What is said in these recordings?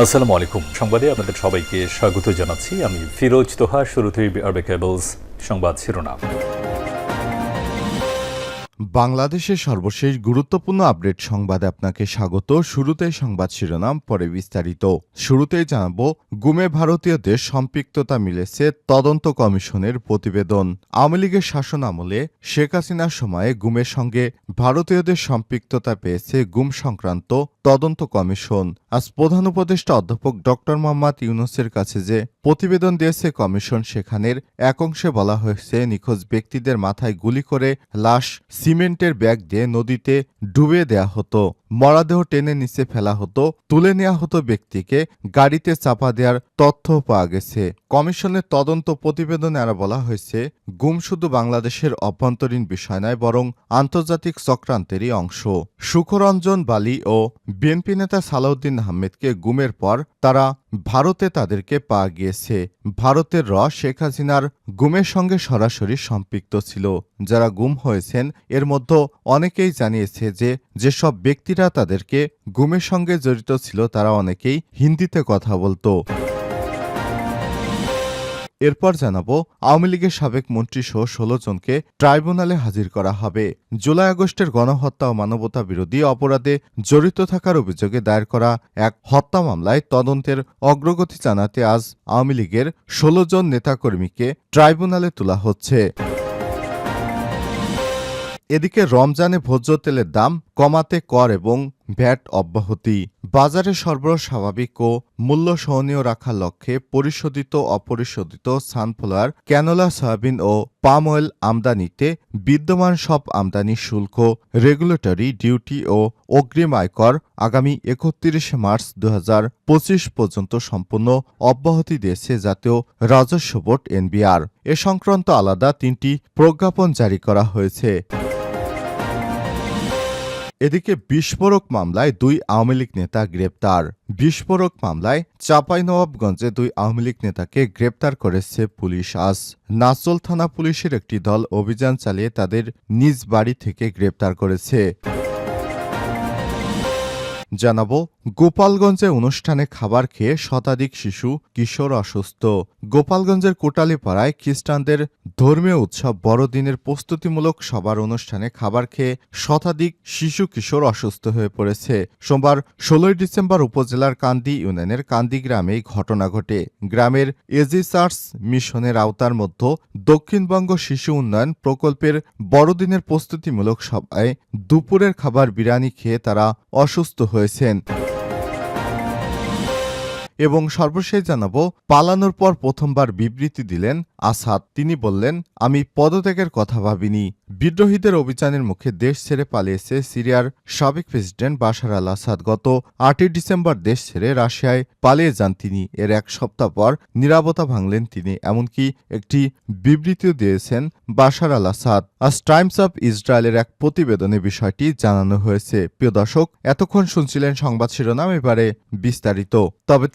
আসসালামু আলাইকুম। সংবাদে আপনাদের সবাইকে স্বাগত জানাচ্ছি। আমি ফিরোজ তোহা, শুরুতেই আরবে কেবলস সংবাদ শিরোনাম। বাংলাদেশের সর্বশেষ গুরুত্বপূর্ণ আপডেট সংবাদে আপনাকে স্বাগত। শুরুতেই সংবাদ শিরোনাম, পরে বিস্তারিত। শুরুতেই জানাব, গুমে ভারতীয়দের সম্পৃক্ততা মিলেছে তদন্ত কমিশনের প্রতিবেদন। আওয়ামী লীগের শাসন আমলে শেখ হাসিনার সময়ে গুমের সঙ্গে ভারতীয়দের সম্পৃক্ততা পেয়েছে গুম সংক্রান্ত তদন্ত কমিশন। আজ প্রধান উপদেষ্টা অধ্যাপক ড মোহাম্মদ ইউনুসের কাছে যে প্রতিবেদন দিয়েছে কমিশন, সেখানের এক অংশে বলা হয়েছে, নিখোঁজ ব্যক্তিদের মাথায় গুলি করে লাশ সিমেন্টের ব্যাগ দিয়ে নদীতে ডুবে দেয়া হতো। মরাদেহ টেনে নিচে ফেলা হতো, তুলে নেওয়া হতো ব্যক্তিকে, গাড়িতে চাপা দেওয়ার তথ্য পাওয়া গেছে। কমিশনের তদন্ত প্রতিবেদনে আরও বলা হয়েছে, গুম শুধু বাংলাদেশের অভ্যন্তরীণ বিষয় নয়, বরং আন্তর্জাতিক চক্রান্তেরই অংশ। সুখরঞ্জন বালি ও বিএনপি নেতা সালাউদ্দিন আহমেদকে গুমের পর তারা ভারতে তাদেরকে পাওয়া গিয়েছে। ভারতের র শেখ হাসিনার গুমের সঙ্গে সরাসরি সম্পৃক্ত ছিল। যারা গুম হয়েছেন, এর মধ্যে অনেকেই জানিয়েছে যে, যেসব ব্যক্তিরা তাদেরকে গুমের সঙ্গে জড়িত ছিল, তারা অনেকেই হিন্দিতে কথা বলতো। এরপর জানাব, আওয়ামী লীগের সাবেক মন্ত্রীসহ ষোলো জনকে ট্রাইব্যুনালে হাজির করা হবে। জুলাই আগস্টের গণহত্যা ও মানবতা বিরোধী অপরাধে জড়িত থাকার অভিযোগে দায়ের করা এক হত্যা মামলায় তদন্তের অগ্রগতি জানাতে আজ আওয়ামী লীগের ষোলো জন নেতাকর্মীকে ট্রাইব্যুনালে তোলা হচ্ছে। এদিকে রমজানে ভোজ্য তেলের দাম কমাতে কর এবং ভ্যাট অব্যাহতি। বাজারে সরবরাহ স্বাভাবিক ও মূল্য সহনীয় রাখার লক্ষ্যে পরিশোধিত অপরিশোধিত সানফ্লাওয়ার, ক্যানোলা, সয়াবিন ও পাম অয়েল আমদানিতে বিদ্যমান সব আমদানি শুল্ক, রেগুলেটরি ডিউটি ও অগ্রিম আয়কর আগামী একত্রিশে মার্চ দু হাজার পঁচিশ পর্যন্ত সম্পূর্ণ অব্যাহতি দিয়েছে জাতীয় রাজস্ব বোর্ড এনবিআর। এ সংক্রান্ত আলাদা তিনটি প্রজ্ঞাপন জারি করা হয়েছে। এদিকে বিস্ফোরক মামলায় দুই আওয়ামী লীগ নেতা গ্রেপ্তার। বিস্ফোরক মামলায় চাঁপাইনবাবগঞ্জে দুই আওয়ামী লীগ নেতাকে গ্রেপ্তার করেছে পুলিশ। আজ নাচল থানা পুলিশের একটি দল অভিযান চালিয়ে তাদের নিজ বাড়ি থেকে গ্রেপ্তার করেছে। জানাব গোপালগঞ্জে অনুষ্ঠানে খাবার খেয়ে শতাধিক শিশু কিশোর অসুস্থ। গোপালগঞ্জের কোটালীপাড়ায় খ্রিস্টানদের ধর্মীয় উৎসব বড়দিনের প্রস্তুতিমূলক সবার অনুষ্ঠানে খাবার খেয়ে শতাধিক শিশু কিশোর অসুস্থ হয়ে পড়েছে। সোমবার ষোলোই ডিসেম্বর উপজেলার কান্দি ইউনিয়নের কান্দি গ্রামে ঘটনা ঘটে। গ্রামের এজিসার্স মিশনের আওতার মধ্যে দক্ষিণবঙ্গ শিশু উন্নয়ন প্রকল্পের বড়দিনের প্রস্তুতিমূলক সভায় দুপুরের খাবার বিরিয়ানি খেয়ে তারা অসুস্থ হয়েছেন। এবং সর্বশেষ জানাব, পালানোর পর প্রথমবার বিবৃতি দিলেন আসাদ। তিনি বললেন, আমি পদত্যাগের কথা ভাবিনি। বিদ্রোহীদের অভিযানের মুখে দেশ ছেড়ে পালিয়েছে সিরিয়ার সাবেক প্রেসিডেন্ট বাশার আল আসাদ। গত আটই ডিসেম্বর দেশ ছেড়ে রাশিয়ায় পালিয়ে যান তিনি। এর এক সপ্তাহ পর নিরাপত্তা ভাঙলেন তিনি। এমনকি একটি বিবৃতিও দিয়েছেন বাশার আল আসাদ। আজ টাইমস অব ইসরায়েলের এক প্রতিবেদনে বিষয়টি জানানো হয়েছে। প্রিয় দর্শক, এতক্ষণ শুনছিলেন সংবাদ শিরোনাম, এবারে বিস্তারিত। তবে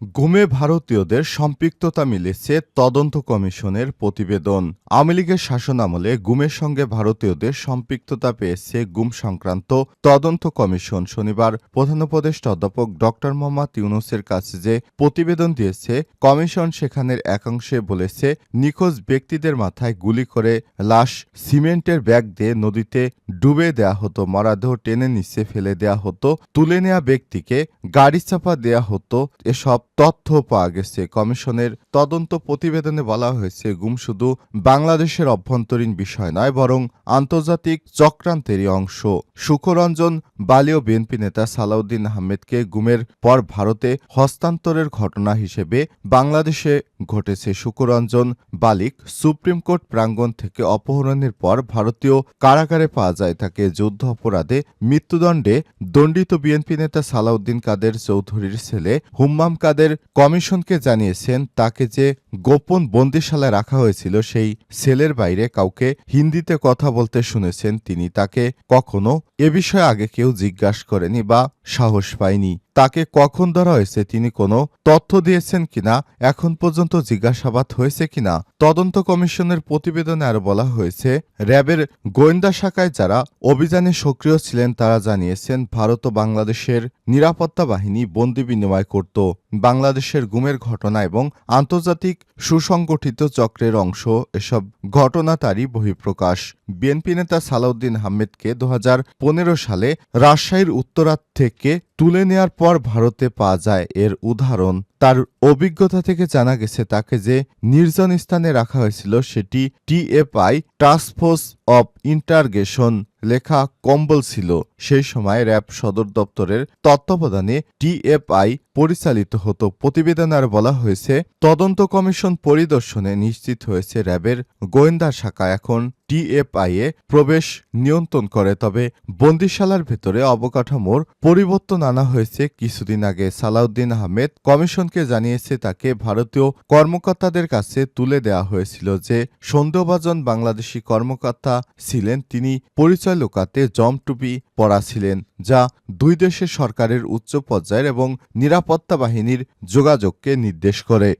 গুমে ভারতীয়দের সম্পৃক্ততা মিলেছে তদন্ত কমিশনের প্রতিবেদন। আওয়ামী লীগের শাসনামলে গুমের সঙ্গে ভারতীয়দের সম্পৃক্ততা পেয়েছে গুম সংক্রান্ত তদন্ত কমিশন। শনিবার প্রধান উপদেষ্টা অধ্যাপক ড মোহাম্মদ ইউনুসের কাছে যে প্রতিবেদন দিয়েছে, কমিশন সেখানের একাংশে বলেছে, নিখোঁজ ব্যক্তিদের মাথায় গুলি করে লাশ সিমেন্টের ব্যাগ দিয়ে নদীতে ডুবে দেয়া হতো, মরাদেহ টেনে নিচে ফেলে দেয়া হতো, তুলে নেয়া ব্যক্তিকে গাড়ি চাপা দেয়া হতো, এসব তথ্য পাওয়া গেছে। কমিশনের তদন্ত প্রতিবেদনে বলা হয়েছে, গুম শুধু বাংলাদেশের অভ্যন্তরীণ বিষয় নয়, বরং আন্তর্জাতিক চক্রান্তেরই অংশ। সুখরঞ্জন বালীয় বিএনপি নেতা সালাউদ্দিন আহমেদকে গুমের পর ভারতে হস্তান্তরের ঘটনা হিসেবে বাংলাদেশে ঘটেছে সুকরঞ্জন বালিক সুপ্রিম কোর্ট প্রাঙ্গণ থেকে অপহরণের পর ভারতীয় কারাগারে পাওয়া যায় তাকে যুদ্ধ অপরাধে মৃত্যুদণ্ডে দণ্ডিত বিএনপি নেতা সালাউদ্দিন কাদের চৌধুরীর ছেলে হুম্মাম কাদের কমিশনকে জানিয়েছেন, তাকে যে গোপন বন্দিশালায় রাখা হয়েছিল সেই সেলের বাইরে কাউকে হিন্দিতে কথা বলতে শুনেছেন তিনি, তাকে কখনো এ বিষয়ে আগে কেউ জিজ্ঞাসা করেনি বা সাহস পায়নি। তাকে কখন ধরা হয়েছে, তিনি কোনো তথ্য দিয়েছেন কিনা, এখন পর্যন্ত জিজ্ঞাসাবাদ হয়েছে কিনা, তদন্ত কমিশনের প্রতিবেদনে আরও বলা হয়েছে, র্যাবের গোয়েন্দা শাখায় যারা অভিযানে সক্রিয় ছিলেন, তারা জানিয়েছেন, ভারত ও বাংলাদেশের নিরাপত্তা বাহিনী বন্দি বিনিময় করত। বাংলাদেশের গুমের ঘটনা এবং আন্তর্জাতিক সুসংগঠিত চক্রের অংশ, এসব ঘটনা তারই বহিঃপ্রকাশ। বিএনপি নেতা সালাউদ্দিন আহমেদকে দু হাজার পনেরো সালে রাজশাহীর উত্তরাত থেকে তুলে নেয়ার পর ভারতে পাওয়া যায় এর উদাহরণ। তার অভিজ্ঞতা থেকে জানা গেছে তাকে যে নির্জন স্থানে রাখা হয়েছিল সেটি টিএফআই টাস্কফোর্স অব ইন্টারগেশন লেখা কম্বল ছিল। সেই সময় র্যাব সদর দপ্তরের তত্ত্বাবধানে টিএফআই পরিচালিত হতো। প্রতিবেদন আর বলা হয়েছে, তদন্ত কমিশন পরিদর্শনে নিশ্চিত হয়েছে র্যাবের গোয়েন্দা শাখা এখন টিএফআই এ প্রবেশ নিয়ন্ত্রণ করে, তবে বন্দিশালার ভেতরে অবকাঠামোর পরিবর্তন আনা হয়েছে। কিছুদিন আগে সালাউদ্দিন আহমেদ কমিশনকে জানিয়েছে, তাকে ভারতীয় কর্মকর্তাদের কাছে তুলে দেওয়া হয়েছিল যে সন্দেহভাজন বাংলাদেশি কর্মকর্তা ছিলেন, তিনি পরিচয় লোকাতে জমটুপি পরা ছিলেন, যা দুই দেশের সরকারের উচ্চ পর্যায়ের এবং নিরাপত্তা বাহিনীর যোগাযোগকে নির্দেশ করে।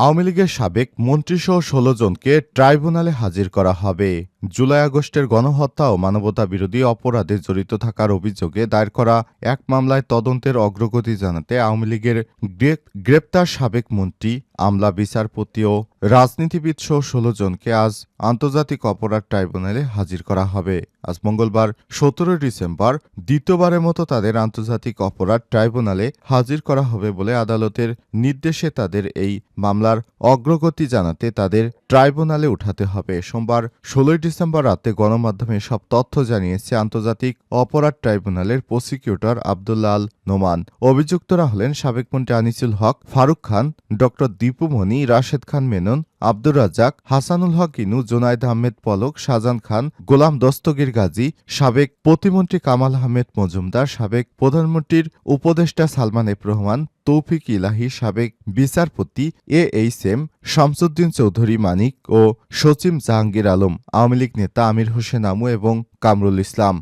আওয়ামী লীগের সাবেক মন্ত্রীসহ ষোলো জনকে ট্রাইব্যুনালে হাজির করা হবে। জুলাই আগস্টের গণহত্যা ও মানবতা বিরোধী অপরাধে জড়িত থাকার অভিযোগে দায়ের করা এক মামলায় তদন্তের অগ্রগতি জানাতে আওয়ামী লীগের গ্রেপ্তার সাবেক মন্ত্রী, আমলা বিচারপতি ও রাজনীতিবিদ সহ ষোলো জনকে আজ আন্তর্জাতিক অপরাধ ট্রাইব্যুনালে হাজির করা হবে। আজ মঙ্গলবার সতেরো ডিসেম্বর, দ্বিতীয়বারের মতো তাদের আন্তর্জাতিক অপরাধ ট্রাইব্যুনালে হাজির করা হবে বলে আদালতের নির্দেশে তাদের এই মামলার অগ্রগতি জানাতে তাদের ট্রাইব্যুনালে উঠাতে হবে। সোমবার, ষোলোই ডিসেম্বর রাতে গণমাধ্যমে সব তথ্য জানিয়েছে আন্তর্জাতিক অপরাধ ট্রাইব্যুনালের প্রসিকিউটর আবদুল্লা আল নোমান। অভিযুক্তরা হলেন সাবেক মন্ত্রী আনিসুল হক, ফারুক খান ড দীপুমণি রাশেদ খান মেনন আব্দুর রাজ্জাক, হাসানুল হক ইনু জোনায়েদ আহমেদ পলক শাহজান খান, গোলাম দস্তগীর গাজী, সাবেক প্রতিমন্ত্রী কামাল আহমেদ মজুমদার, সাবেক প্রধানমন্ত্রীর উপদেষ্টা সালমান এফ রহমান, তৌফিক ইলাহি, সাবেক বিচারপতি A H M, Shamsuddin Chowdhury Manik ও সচিম জাহাঙ্গীর আলম, আওয়ামী লীগ নেতা আমির হোসেন আমু এবং কামরুল ইসলাম।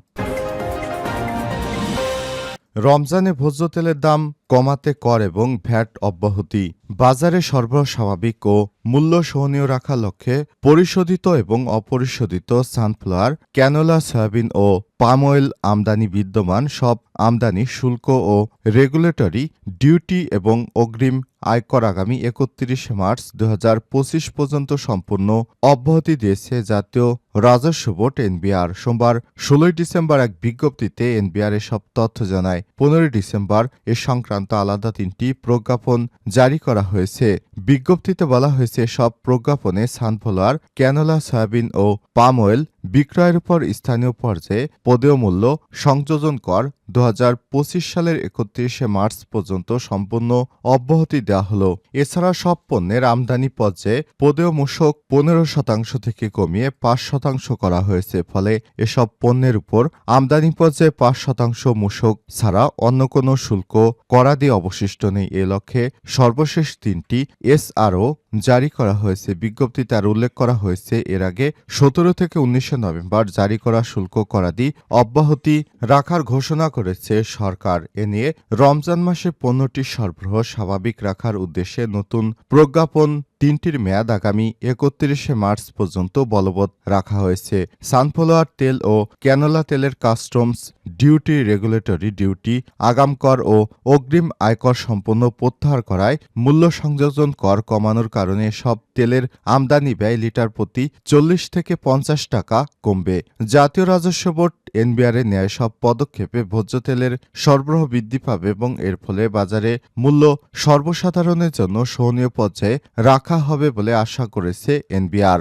রমজানে ভোজ্য তেলের দাম কমাতে কর এবং ভ্যাট অব্যাহতি। বাজারে সরবরাহ স্বাভাবিক ও মূল্য সহনীয় রাখার লক্ষ্যে পরিশোধিত এবং অপরিশোধিত সানফ্লাওয়ার, ক্যানোলা, সয়াবিন ও পাম অয়েল আমদানি বিদ্যমান। সব আমদানি শুল্ক ও রেগুলেটরি ডিউটি এবং অগ্রিম আয়কর আগামী একত্রিশে মার্চ দু হাজার পঁচিশ পর্যন্ত সম্পূর্ণ অব্যাহতি দিয়েছে জাতীয় রাজস্ব বোর্ড এনবিআর। সোমবার ষোলোই ডিসেম্বর এক বিজ্ঞপ্তিতে এনবিআর এসব তথ্য জানায়। পনেরোই ডিসেম্বর এ সংক্রান্ত আলাদা তিনটি প্রজ্ঞাপন জারি করা হয়েছে। বিজ্ঞপ্তিতে বলা হয়েছে, সব প্রজ্ঞাপনে সানফ্লাওয়ার ক্যানোলা, সয়াবিন ও পাম অয়েল বিক্রয়ের উপর স্থানীয় পর্যায়ে পদেয় মূল্য সংযোজন কর দু হাজার পঁচিশ সালের একত্রিশে মার্চ পর্যন্ত সম্পূর্ণ অব্যাহতি দেওয়া হল। এছাড়া সব পণ্যের আমদানি পর্যায়ে পদেয় মূসক পনেরো শতাংশ থেকে কমিয়ে পাঁচ শতাংশ করা হয়েছে, ফলে এসব পণ্যের উপর আমদানি পর্যায়ে পাঁচ শতাংশ মূসক ছাড়া অন্য কোনো শুল্ক করাদি অবশিষ্ট নেই। এ লক্ষ্যে সর্বশেষ তিনটি এসআরও জারি করা হয়েছে। বিজ্ঞপ্তি তার উল্লেখ করা হয়েছে, এর আগে সতেরো থেকে উনিশে নভেম্বর জারি করা শুল্ক করাদি অব্যাহতি রাখার ঘোষণা করেছে সরকার। এ নিয়ে রমজান মাসে পণ্যটি সরবরাহ স্বাভাবিক রাখার উদ্দেশ্যে নতুন প্রজ্ঞাপন তিনটির মেয়াদ আগামী একত্রিশে মার্চ পর্যন্ত বলবৎ রাখা হয়েছে। সানফ্লাওয়ার তেল ও ক্যানোলা তেলের কাস্টমস ডিউটি রেগুলেটরি ডিউটি, আগাম কর ও অগ্রিম আয়কর সম্পন্ন প্রত্যাহার করায় মূল্য সংযোজন কর কমানোর কারণে সব তেলের আমদানি ব্যয় লিটার প্রতি চল্লিশ থেকে পঞ্চাশ টাকা কমবে। জাতীয় রাজস্ব বোর্ড এনবিআর ন্যায় সব পদক্ষেপে ভোজ্য তেলের সরবরাহ বৃদ্ধি পাবে এবং এর ফলে বাজারে মূল্য সর্বসাধারণের জন্য সহনীয় পর্যায়ে রাখা হবে বলে আশা করেছে এনবিআর।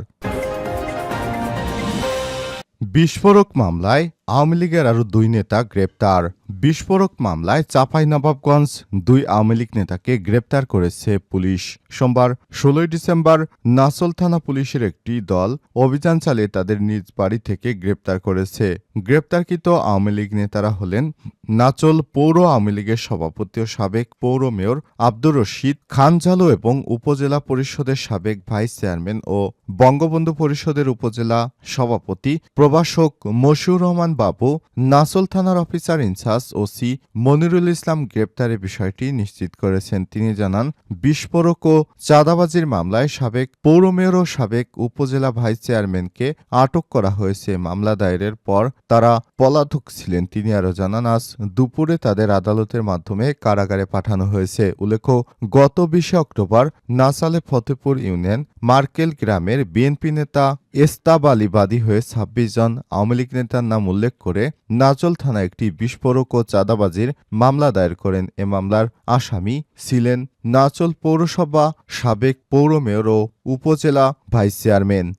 বিস্ফোরক মামলায় আওয়ামী লীগের আরও দুই নেতা গ্রেপ্তার। বিস্ফোরক মামলায় চাঁপাইনবাবগঞ্জ দুই আওয়ামী লীগ নেতাকে গ্রেপ্তার করেছে পুলিশ। সোমবার ষোলোই ডিসেম্বর নাসল থানা পুলিশের একটি দল অভিযান চালিয়ে তাদের নিজ বাড়ি থেকে গ্রেপ্তার করেছে। গ্রেপ্তারকৃত আওয়ামী লীগ নেতারা হলেন নাচল পৌর আওয়ামী লীগের সভাপতি ও সাবেক পৌর মেয়র আব্দুর রশিদ খানঝালু এবং উপজেলা পরিষদের সাবেক ভাইস চেয়ারম্যান ও বঙ্গবন্ধু পরিষদের উপজেলা সভাপতি প্রভাষক মশিউর রহমান বাবু, নাসল থানার officer in charge OC Monirul Islam গ্রেপ্তারের বিষয়টি নিশ্চিত করেছেন। তিনি জানান, বিস্ফোরক ও চাঁদাবাজির মামলায় সাবেক পৌর মেয়র ও সাবেক উপজেলা ভাইস চেয়ারম্যানকে আটক করা হয়েছে। মামলা দায়েরের পর তারা পলাতক ছিলেন। তিনি আরও জানান, আজ দুপুরে তাদের আদালতের মাধ্যমে কারাগারে পাঠানো হয়েছে। উল্লেখ্য, গত বিশে অক্টোবর নাসালে ফতেপুর ইউনিয়ন মার্কেল গ্রামের বিএনপি নেতা এস্তাব আলী বাদী হয়ে ছাব্বিশ জন আওয়ামী লীগ নেতার নাম উল্লেখ করে নাচল থানা একটি বিস্ফোরক ও চাঁদাবাজির মামলা দায়ের করেন। এ মামলার আসামি ছিলেন নাচল পৌরসভা সাবেক পৌর মেয়র ও উপজেলা ভাইস চেয়ারম্যান।